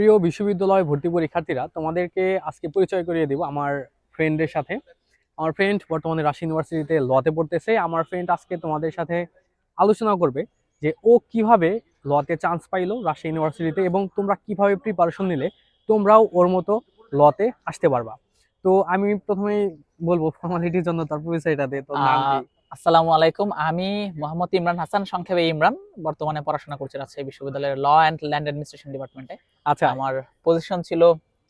প্রিয় বিশ্ববিদ্যালয় ভর্তি পরীক্ষার্থীরা তোমাদেরকে আজকে পরিচয় করিয়ে দেব আমার ফ্রেন্ডের সাথে। আমার ফ্রেন্ড বর্তমানে রাশি ইউনিভার্সিটিতে লতে পড়তেছে। আমার ফ্রেন্ড আজকে তোমাদের সাথে আলোচনা করবে যে ও কীভাবে লতে চান্স পাইলো রাশি ইউনিভার্সিটিতে এবং তোমরা কীভাবে প্রিপারেশন নিলে তোমরাও ওর মতো লতে আসতে পারবা। তো আমি প্রথমেই বলব ফর্মালিটির জন্য তার পরিচয়টা দে তোর নাম আসসালামু আলাইকুম। আমি মোহাম্মদ ইমরান হাসান সংক্ষেপে ইমরান। বর্তমানে পড়াশোনা করছি রাজশাহী বিশ্ববিদ্যালয়ের ল অ্যান্ড ল্যান্ড অ্যাডমিনিস্ট্রেশন ডিপার্টমেন্টে। আচ্ছা। আমার পজিশন ছিল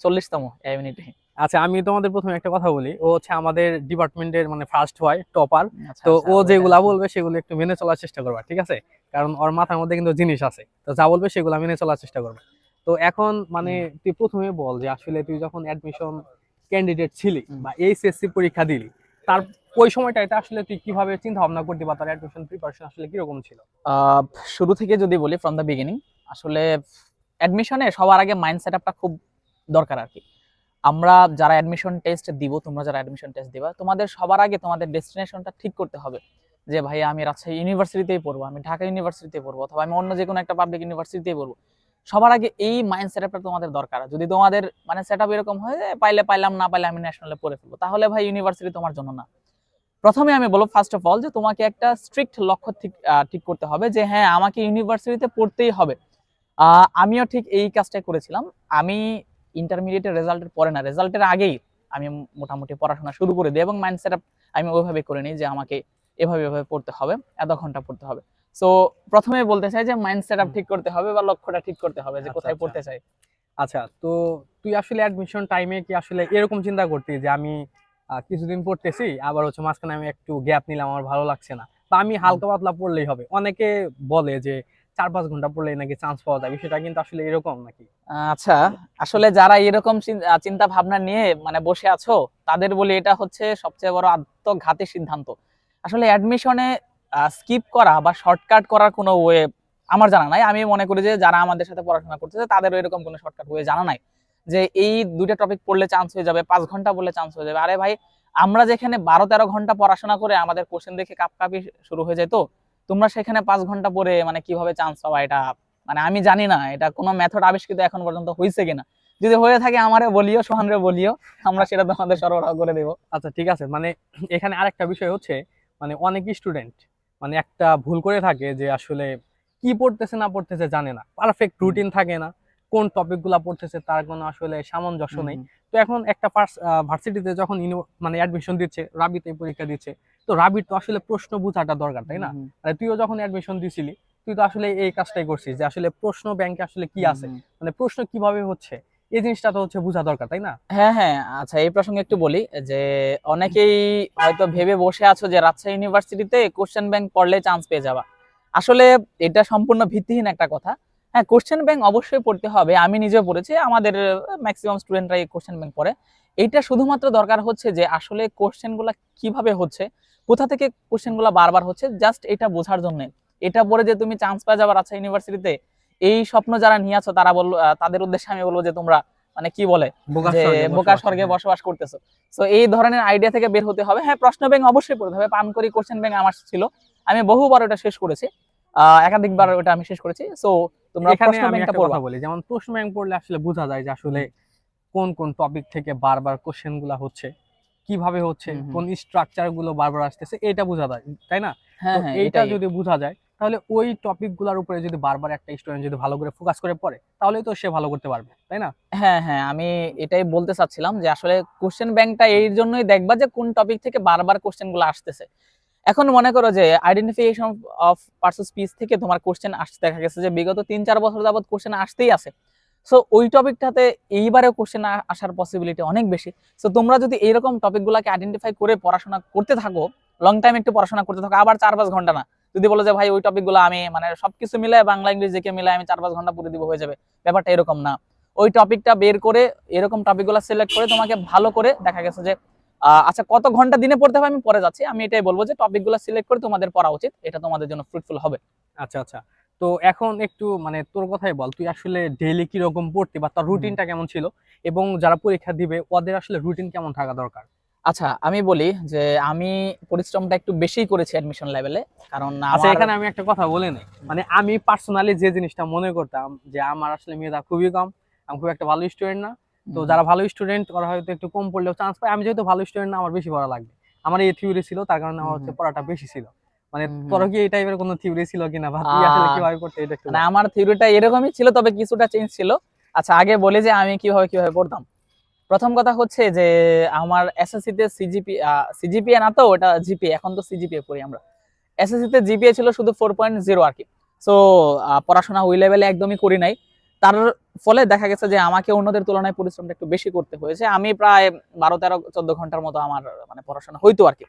চল্লিশতম ইউনিটে আচ্ছা আমি তোমাদের প্রথমে একটা কথা বলি। ও হচ্ছে আমাদের ডিপার্টমেন্টের মানে ফার্স্ট হয় টপার আচ্ছা, তো ও যেগুলা বলবে সেগুলো একটু মেনে চলার চেষ্টা করবা ঠিক আছে? কারণ ওর মাথার মধ্যে কিন্তু জিনিস আছে। তো যা বলবে সেগুলো মেনে চলার চেষ্টা করবে। তো এখন মানে তুই প্রথমে বল যে আসলে তুই যখন অ্যাডমিশন ক্যান্ডিডেট ছিলি। বা এইচএসসি পরীক্ষা দিলি তার ওই সময়টা এটা আসলে তুই কীভাবে চিন্তা ভাবনা করতে বা তার অ্যাডমিশন প্রিপারেশন আসলে কীরকম ছিল? শুরু থেকে যদি বলি ফ্রম দ্য বিগিনিং আসলে অ্যাডমিশনে সবার আগে মাইন্ড সেট আপটা খুব দরকার আর কি। আমরা যারা অ্যাডমিশন টেস্ট দিব, তোমরা যারা অ্যাডমিশন টেস্ট দিবা, তোমাদের সবার আগে তোমাদের ডেস্টিনেশনটা ঠিক করতে হবে। যে ভাই, আমি রাজশাহী ইউনিভার্সিটিতেই পড়ব, আমি ঢাকা ইউনিভার্সিটিতে পড়ব, অথবা আমি অন্য যে কোনো একটা পাবলিক ইউনিভার্সিটিতেই পড়ব। সবার আগে এই মাইন্ড সেট আপটা তোমাদের দরকার। যদি তোমাদের মানে সেট আপ এরকম হয় পাইলে পাইলাম, না পাইলে আমি ন্যাশনালে পড়ে ফেলব, তাহলে ভাই ইউনিভার্সিটি তোমার জন্য না। প্রথমে আমি বলব ফার্স্ট অফ অল যে তোমাকে একটা স্ট্রিক্ট লক্ষ্য ঠিক ঠিক করতে হবে যে হ্যাঁ আমাকে ইউনিভার্সিটিতে পড়তেই হবে। আমিও ঠিক এই কাজটাই করেছিলাম। আমি ইন্টারমিডিয়েটের রেজাল্টের পরে না রেজাল্টের আগেই আমি মোটামুটি পড়াশোনা শুরু করে দিই এবং মাইন্ড সেট আমি ওইভাবে করে নিই যে আমাকে এভাবে এভাবে পড়তে হবে এত ঘণ্টা পড়তে হবে। সো প্রথমে বলতে চাই যে মাইন্ড সেট ঠিক করতে হবে বা লক্ষ্যটা ঠিক করতে হবে যে আচ্ছা, কোথায় আচ্ছা। পড়তে চাই। আচ্ছা তো তুই আসলে অ্যাডমিশন টাইমে কি আসলে এরকম চিন্তা করতি যে আমি কিছুদিন পড়তেছি আবার হচ্ছে মাঝখানে আমি একটু গ্যাপ নিলাম আমার ভালো লাগছে না। বা আমি হালকা পাতলা পড়লেই হবে। অনেকে বলে যে চার পাঁচ ঘণ্টা পড়লেই নাকি চান্স পাওয়া যায় বিষয়টা কিন্তু আসলে এরকম নাকি? আচ্ছা আসলে যারা এরকম চিন্তা ভাবনা নিয়ে মানে বসে আছো তাদের বলি এটা হচ্ছে সবচেয়ে বড় আত্মঘাতী সিদ্ধান্ত। আসলে অ্যাডমিশনে স্কিপ করা বা শর্টকাট করার কোনো ওয়ে আমার জানা নাই। আমি মনে করি যে যারা আমাদের সাথে পড়াশোনা করতেছে তাদের এরকম কোনো শর্টকাট ওয়ে জানা নাই। যে এই দুইটা টপিক পড়লে চান্স হয়ে যাবে, পাঁচ ঘণ্টা পড়লে চান্স হয়ে যাবে। আরে ভাই, আমরা যেখানে বারো তেরো ঘণ্টা পড়াশোনা করে আমাদের কোশ্চেন দেখে কাপকাপি শুরু হয়ে যায় তো? তোমরা সেখানে পাঁচ ঘণ্টা পড়ে মানে কীভাবে চান্স পাবা এটা? মানে আমি জানি না, এটা কোনো মেথড আবিষ্কৃত এখন পর্যন্ত হয়েছে কিনা। যদি হয়ে থাকে আমারে বলিও, সোহানরে বলিও, আমরা সেটা তোমাদের সরবরাহ করে দেবো। আচ্ছা ঠিক আছে। মানে এখানে আরেকটা বিষয় হচ্ছে মানে অনেক স্টুডেন্ট মানে একটা ভুল করে থাকে যে আসলে কি পড়তেছে না পড়তেছে জানে না। পারফেক্ট রুটিন থাকে না। কোন টপিকগুলো পড়তেছে তার কোনো আসলে সামঞ্জস্য নেই। তো এখন একটা ভার্সিটিতে যখন মানে অ্যাডমিশন দিচ্ছে রাবিতে পরীক্ষা দিচ্ছে তো রাবির তো আসলে প্রশ্ন বোঝাটা দরকার তাই না? মানে তুইও যখন অ্যাডমিশন দিছিলি তুই তো আসলে এই কাজটাই করছিস যে আসলে প্রশ্ন ব্যাংকে আসলে কি আছে? মানে প্রশ্ন কীভাবে হচ্ছে? এই জিনিসটা তো হচ্ছে বোঝা দরকার তাই না? হ্যাঁ হ্যাঁ আচ্ছা এই প্রসঙ্গে একটু বলি যে অনেকেই হয়তো ভেবে বসে আছো যে রাজশাহী ইউনিভার্সিটিতে কোশ্চেন ব্যাংক পড়লে চান্স পেয়ে যাবা। আসলে এটা সম্পূর্ণ ভিত্তিহীন একটা কথা। হ্যাঁ কোশ্চেন ব্যাংক অবশ্যই পড়তে হবে। আমি নিজেও পড়েছি আমাদের ম্যাক্সিমাম স্টুডেন্টরা এই কোশ্চেন ব্যাংক পড়ে। এইটা শুধুমাত্র দরকার হচ্ছে যে আসলে কোশ্চেনগুলো কীভাবে হচ্ছে কোথা থেকে কোশ্চেনগুলো বারবার হচ্ছে জাস্ট এটা বোঝার জন্য। এটা পরে যে তুমি চান্স পেয়ে যাবা রাজশাহী ইউনিভার্সিটিতে এই স্বপ্ন যারা নিয়ে আছো তারা বলল তাদের উদ্দেশ্যে আমি বলব যে তোমরা মানে কি বলে বোকার স্বর্গে বসবাস করতেছো। তো এই ধরনের আইডিয়া থেকে বের হতে হবে। হ্যাঁ প্রশ্ন ব্যাংক অবশ্যই পড়তে হবে। পান করি কোশ্চেন ব্যাংক আমার ছিল। আমি বহুবার ওটা শেষ করেছি। একাধিকবার ওটা আমি শেষ করেছি। সো তোমরা এখানে আমি ব্যাংকটা একটা কথা বলি যেমন প্রশ্ন ব্যাংক পড়লে আসলে বোঝা যায় যে আসলে কোন কোন টপিক থেকে বারবার কোশ্চেনগুলা হচ্ছে কীভাবে হচ্ছে। কোন স্ট্রাকচারগুলো বারবার আসতেছে এটা বোঝা যায় তাই না? হ্যাঁ হ্যাঁ এইটা যদি বোঝা যায় তাহলে ওই টপিকগুলার উপরে যদি বারবার একটা স্টুডেন্ট যদি ভালো করে ফোকাস করে পড়ে তাহলে তো সে ভালো করতে পারবে তাই না? হ্যাঁ হ্যাঁ আমি এটাই বলতে চাচ্ছিলাম যে আসলে কোশ্চেন ব্যাংকটা এই জন্যই দেখবা যে কোন টপিক থেকে বারবার কোশ্চেনগুলো আসতেছে। এখন মনে করো যে আইডেন্টিফিকেশন অফ পার্সন স্পিচ থেকে তোমার কোশ্চেন আসতে দেখা গেছে যে বিগত তিন চার বছর যাবত কোশ্চেন আসতেই আছে। সো ওই টপিকটাতে এইবারেও কোশ্চেন আসার পসিবিলিটি অনেক বেশি। সো তোমরা যদি এইরকম টপিকগুলোকে আইডেন্টিফাই করে পড়াশোনা করতে থাকো লং টাইম একটু পড়াশোনা করতে থাকো, আবার চার পাঁচ ঘণ্টা না। যদি বলো যে, ভাই, ওই টপিকগুলো আমি মানে সবকিছু মিলে, বাংলা, ইংলিশ জেকে মিলে আমি চার পাঁচ ঘণ্টা পড়ে দিব, হয়ে যাবে। ব্যাপারটা এরকম না। ওই টপিকটা বের করে, এরকম টপিকগুলো সিলেক্ট করে তোমাকে ভালো করে দেখা গেছে যে আচ্ছা কত ঘণ্টা দিনে পড়তে হবে? আমি পরে যাচ্ছি। আমি এটাই বলব যে টপিকগুলো সিলেক্ট করে তোমাদের পড়া উচিত। এটা তোমাদের জন্য ফ্রুটফুল হবে। আচ্ছা আচ্ছা। তো এখন একটু মানে তোর কথাই বল তুই আসলে ডেইলি কি রকম পড়তে বা তার রুটিনটা কেমন ছিল? এবং যারা পরীক্ষা দিবে ওদের আসলে রুটিন কেমন থাকা দরকার? আচ্ছা আমি বলি যে আমি পরিশ্রমটা একটু বেশিই করেছি অ্যাডমিশন লেভেলে কারণ আচ্ছা এখানে আমি একটা কথা বলে নেই। মানে আমি পার্সোনালি যে জিনিসটা মনে করতাম যে আমার আসলে মেধা খুবই কম আমি খুব একটা ভালো স্টুডেন্ট না। তো যারা ভালো স্টুডেন্ট ওরা হয়তো একটু কম পড়লেও চান্স পায়। আমি যেহেতু ভালো স্টুডেন্ট আমার বেশি পড়া লাগবে। আমার এই থিওরি ছিল তার কারণে আমার হচ্ছে পড়াটা বেশি ছিল। মানে। তোর কি এই টাইপের কোনো থিওরি ছিল কিনা বা তুই আসলে কীভাবে করতে এটা একটু মানে আমার থিওরিটা এরকমই ছিল তবে কিছুটা চেঞ্জ ছিল। আচ্ছা আগে বলি যে আমি কীভাবে কীভাবে পড়তাম। প্রথম কথা হচ্ছে যে আমার এসএসসি তে সিজিপি সিজিপিএ না তো ওটা জিপিএ এখন তো সিজিপিএ পড়ি আমরা। এসএসসি তে জিপিএ ছিল শুধু ফোর পয়েন্ট জিরো আর কি। সো পড়াশোনা ওই লেভেলে একদমই করি নাই। তার ফলে দেখা গেছে যে আমাকে অন্যদের তুলনায় পরিশ্রমটা একটু বেশি করতে হয়েছে। আমি প্রায় বারো, তেরো, চোদ্দ ঘণ্টার মতো আমার মানে পড়াশোনা হইতো আর কি।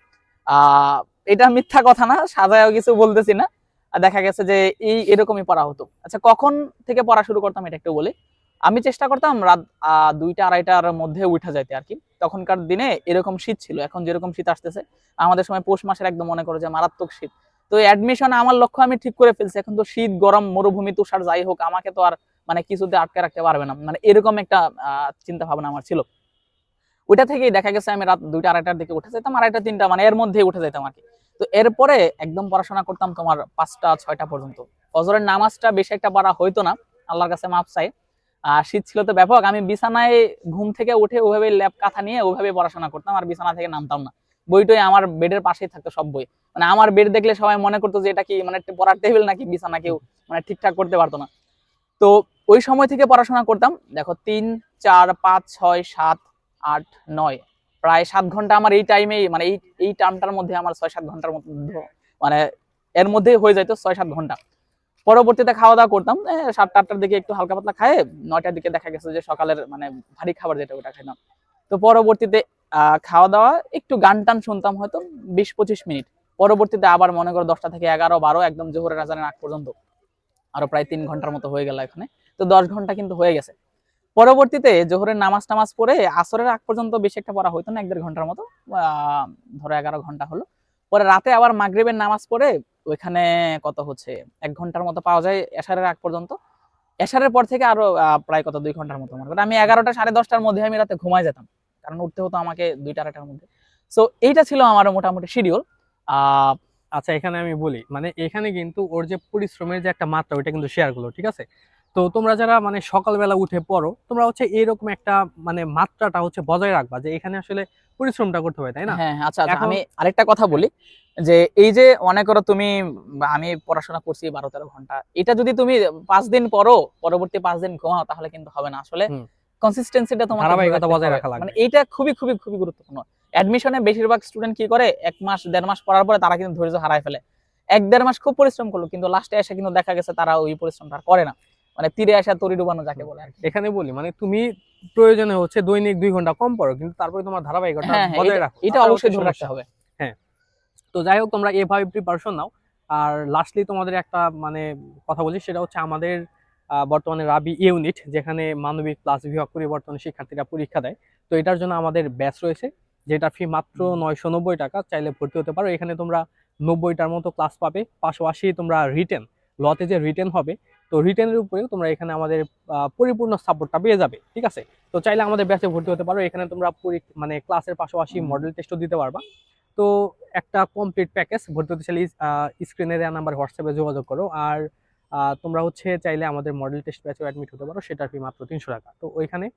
এটা মিথ্যা কথা না, সাজায়ও কিছু বলতেছি না। দেখা গেছে যে এই, এরকমই পড়া হতো। আচ্ছা কখন থেকে পড়া শুরু করতাম এটা একটু বলি। আমি চেষ্টা করতাম রাত দুইটা, আড়াইটার মধ্যে উঠা যাইতে আর কি। তখনকার দিনে এরকম শীত ছিল, এখন যেরকম শীত আসতেছে, আমাদের সময় পৌষ মাসের একদম মনে করো যে মারাত্মক শীত। তো অ্যাডমিশন আমার লক্ষ্য আমি ঠিক করে ফেলছি। এখন তো শীত, গরম, মরুভূমি, তুষার, যাই হোক, আমাকে তো আর মানে কিছুতে আটকে রাখতে পারবে না। মানে এরকম একটা চিন্তা ভাবনা আমার ছিল। ওইটা থেকেই দেখা গেছে আমি রাত দুইটা, আড়াইটার দিকে উঠে যেতাম, আড়াইটা, তিনটা মানে এর মধ্যেই উঠে যেতাম আর কি। তো এরপরে একদম পড়াশোনা করতাম তোমার পাঁচটা, ছয়টা পর্যন্ত। ফজরের নামাজটা বেশি একটা পড়া হইতো না, আল্লাহর কাছে মাপ চাই। আর শীত ছিল তো ব্যাপক, আমি বিছানায় ঘুম থেকে উঠে ওইভাবে ল্যাব কাঁথা নিয়ে ওইভাবে পড়াশোনা করতাম, আর বিছানা থেকে নামতাম না। বইটই আমার বেডের পাশেই থাকতো সব বই। মানে আমার বেড দেখলে সবাই মনে করতো যে এটা কি মানে পড়ার টেবিল নাকি, বিছানা কেউ মানে ঠিকঠাক করতে পারতো না। তো ওই সময় থেকে পড়াশোনা করতাম। দেখো, তিন, চার, পাঁচ, ছয়, সাত, আট, নয়। প্রায় সাত ঘণ্টা আমার এই টাইমেই মানে এই এই টার্মটার মধ্যে আমার ছয়, সাত ঘণ্টার মধ্যে মানে এর মধ্যেই হয়ে যাইতো ছয়, সাত ঘণ্টা। পরবর্তীতে খাওয়া দাওয়া করতাম সাতটা, আটটার দিকে একটু হালকা পাতলা খায় নয়টার দিকে দেখা গেছে যে সকালের মানে ভারী খাবার যেটা ওটা খাইতাম তো পরবর্তীতে খাওয়া দাওয়া একটু গান টান শুনতাম হয়তো বিশ, পঁচিশ মিনিট। পরবর্তীতে আবার মনে করো দশটা থেকে এগারো, বারো, একদম জোহরের আজানের আগ পর্যন্ত। আরও প্রায় তিন ঘণ্টার মতো হয়ে গেল এখানে। তো দশ ঘণ্টা কিন্তু হয়ে গেছে। পরবর্তীতে জোহরের নামাজ টামাজ পড়ে আসরের আগ পর্যন্ত বেশি একটা পড়া হইতো না, এক দেড় ঘণ্টার মতো ধরো এগারো ঘণ্টা হলো। পরে রাতে আবার মাগরিবের নামাজ পড়ে ওইখানে কত হচ্ছে, এক ঘণ্টার মতো পাওয়া যায় এশারের আগ পর্যন্ত। এশারের পর থেকে আরও প্রায় কত, দুই ঘণ্টার মতো। মনে করো আমি এগারোটা সাড়ে দশটার মধ্যে আমি রাতে ঘুমাই যেতাম, কারণ উঠতে হতো আমাকে দুইটা আড়াইটার মধ্যে। সো এইটা ছিল আমার মোটামুটি শিডিউল আচ্ছা এখানে আমি বলি মানে এখানে কিন্তু ওর যে পরিশ্রমের যে একটা মাত্রা ওইটা কিন্তু শেয়ার করল ঠিক আছে? তো তোমরা যারা মানে সকালবেলা উঠে পড়ো তোমরা হচ্ছে এরকম একটা মানে মাত্রাটা হচ্ছে বজায় রাখবা যে এখানে আসলে পরিশ্রমটা করতে হবে তাই না? হ্যাঁ হ্যাঁ, আচ্ছা আচ্ছা আমি আরেকটা কথা বলি যে এই যে মনে করো তুমি আমি পড়াশোনা করছি বারো তেরো ঘণ্টা এটা যদি তুমি পাঁচ দিন পড়ো পরবর্তী পাঁচ দিন ঘুমাও তাহলে কিন্তু হবে না। আসলে। কনসিস্টেন্সিটা তোমাকে ধরে ধারাবাহিকতা বজায় রাখা লাগবে। মানে এইটা খুবই খুবই খুবই গুরুত্বপূর্ণ। অ্যাডমিশনে বেশিরভাগ স্টুডেন্ট কি করে? এক মাস দেড় মাস পড়ার পরে তারা কিন্তু ধৈর্য হারায় ফেলে। এক দেড় মাস খুব পরিশ্রম করল কিন্তু লাস্টে এসে কিন্তু দেখা গেছে তারা ওই পরিশ্রমটা করে না। মানে তীরে আসা তরি ডুবানো যাকে বলে এখানে বলি মানে তুমি প্রয়োজনে হচ্ছে দৈনিক দুই ঘণ্টা কম পড়ো কিন্তু তারপরে তোমার ধারাবাহিকতা হ্যাঁ হ্যাঁ, বজায় এটা- রাখো। এটা অবশ্যই ধরে রাখতে। হবে। তো যাই হোক তোমরা এভাবে প্রিপারেশন নাও। আর লাস্টলি তোমাদের একটা মানে কথা বলছি সেটা হচ্ছে আমাদের বর্তমানে রাবি ইউনিট যেখানে মানবিক প্লাস বিভাগ পরিবর্তনে শিক্ষার্থীরা পরীক্ষা দেয়। তো এটার জন্য আমাদের ব্যাচ রয়েছে যেটা ফি মাত্র নয়শো নব্বই টাকা চাইলে ভর্তি হতে পারো। এখানে তোমরা নব্বইটার মতো ক্লাস পাবে পাশাপাশি তোমরা রিটেন লতে যে রিটেন হবে তো রিটেনের উপরেও তোমরা এখানে আমাদের পরিপূর্ণ সাপোর্টটা পেয়ে যাবে ঠিক আছে? তো চাইলে আমাদের ব্যাচে ভর্তি হতে পারো। এখানে তোমরা মানে ক্লাসের পাশাপাশি। মডেল টেস্টও দিতে পারবা। তো একটা কমপ্লিট প্যাকেজ ভর্তি হতে চাইলে স্ক্রিনে দেওয়া নাম্বার হোয়াটসঅ্যাপে যোগাযোগ করো। আর তোমরা হচ্ছে চাইলে আমাদের মডেল টেস্ট ব্যাচে অ্যাডমিট হতে পারো সেটার ফি মাত্র তিনশো টাকা। তো ওইখানে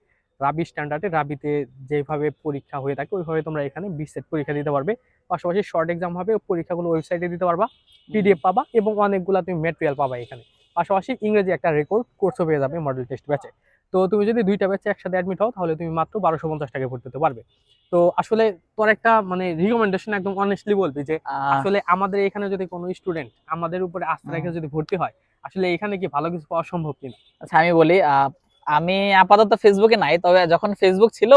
রাবি স্ট্যান্ডার্ডে রাবিতে যেভাবে পরীক্ষা হয়ে থাকে ওইভাবে তোমরা এখানে বিশ সেট পরীক্ষা দিতে পারবে। পাশাপাশি শর্ট এক্সাম হবে পরীক্ষাগুলো ওয়েবসাইটে দিতে পারবা পিডিএফ পাবা এবং অনেকগুলো তুমি ম্যাটেরিয়াল পাবা এখানে। পাশাপাশি ইংরেজি একটা রেকর্ড কোর্সও পেয়ে যাবে মডেল টেস্ট ব্যাচে তো তুমি যদি দুইটা ব্যাচে একসাথে অ্যাডমিট হও তাহলে তুমি মাত্র বারোশো পঞ্চাশ টাকা ভর্তি হতে পারবে। তো আসলে তোর একটা মানে রিকমেন্ডেশন একদম অনেস্টলি বলবি যে আসলে আমাদের এখানে যদি কোনো স্টুডেন্ট আমাদের উপরে আস্থা রেখে যদি ভর্তি হয় আসলে এখানে কি ভালো কিছু পাওয়া সম্ভব কিনা? আচ্ছা আমি বলি আমি আপাতত ফেসবুকে নাই, তবে যখন ফেসবুক ছিল,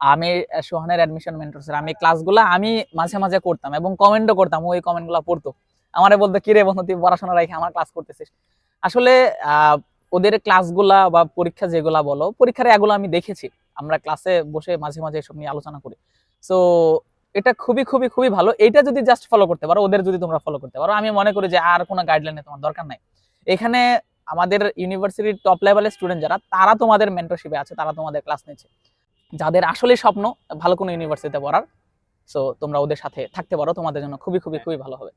আমি সোহানের অ্যাডমিশন মেন্টরস আমি ক্লাসগুলো আমি মাঝে মাঝে করতাম এবং কমেন্টও করতাম ওই কমেন্টগুলো পড়তো। আমারে বলতো কিরে বন্ধু, তুই পড়াশোনা রেখে আমার ক্লাস করতেছিস? আসলে ওদের ক্লাসগুলা বা পরীক্ষা যেগুলা বলো, পরীক্ষার এগুলো আমি দেখেছি। আমরা ক্লাসে বসে মাঝে মাঝে এসব নিয়ে আলোচনা করি। সো এটা খুবই খুবই খুবই ভালো। এটা যদি জাস্ট ফলো করতে পারো, ওদের যদি তোমরা ফলো করতে পারো, আমি মনে করি যে আর কোনো গাইডলাইনে তোমার দরকার নাই। এখানে আমাদের ইউনিভার্সিটির টপ লেভেলের স্টুডেন্ট যারা, তারা তোমাদের মেন্টরশিপে আছে, তারা তোমাদের ক্লাস নিচ্ছে। যাদের আসলে স্বপ্ন, ভালো কোনো ইউনিভার্সিটিতে পড়ার সো তোমরা ওদের সাথে থাকতে পারো, তোমাদের জন্য খুবই খুবই খুবই ভালো হবে।